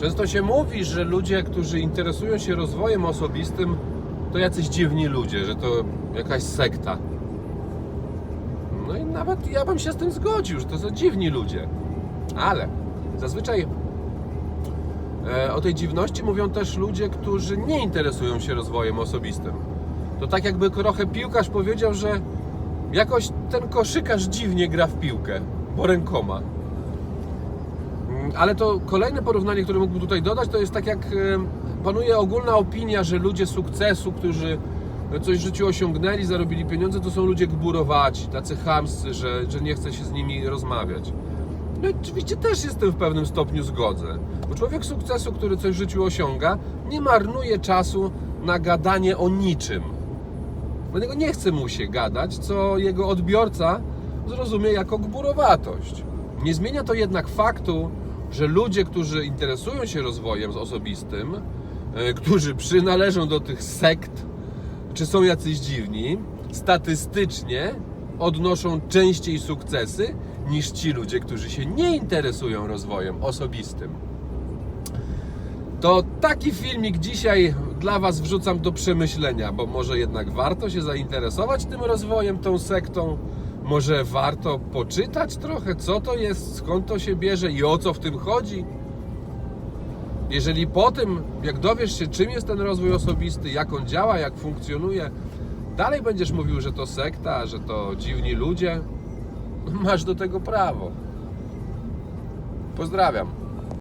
Często się mówi, że ludzie, którzy interesują się rozwojem osobistym, to jacyś dziwni ludzie, że to jakaś sekta. No i nawet ja bym się z tym zgodził, że to są dziwni ludzie. Ale zazwyczaj e, o tej dziwności mówią też ludzie, którzy nie interesują się rozwojem osobistym. To tak jakby trochę piłkarz powiedział, że jakoś ten koszykarz dziwnie gra w piłkę, bo rękoma. Ale to kolejne porównanie, które mógłbym tutaj dodać, to jest tak jak panuje ogólna opinia, że ludzie sukcesu, którzy coś w życiu osiągnęli, zarobili pieniądze, to są ludzie gburowaci, tacy chamscy, że, że nie chce się z nimi rozmawiać. No oczywiście też jestem w pewnym stopniu zgodzę, bo człowiek sukcesu, który coś w życiu osiąga, nie marnuje czasu na gadanie o niczym. Dlatego nie chce mu się gadać, co jego odbiorca zrozumie jako gburowatość. Nie zmienia to jednak faktu, że ludzie, którzy interesują się rozwojem osobistym, e, którzy przynależą do tych sekt, czy są jacyś dziwni, statystycznie odnoszą częściej sukcesy niż ci ludzie, którzy się nie interesują rozwojem osobistym. To taki filmik dzisiaj dla Was wrzucam do przemyślenia, bo może jednak warto się zainteresować tym rozwojem, tą sektą. Może warto poczytać trochę, co to jest, skąd to się bierze i o co w tym chodzi. Jeżeli po tym, jak dowiesz się, czym jest ten rozwój osobisty, jak on działa, jak funkcjonuje, dalej będziesz mówił, że to sekta, że to dziwni ludzie, masz do tego prawo. Pozdrawiam.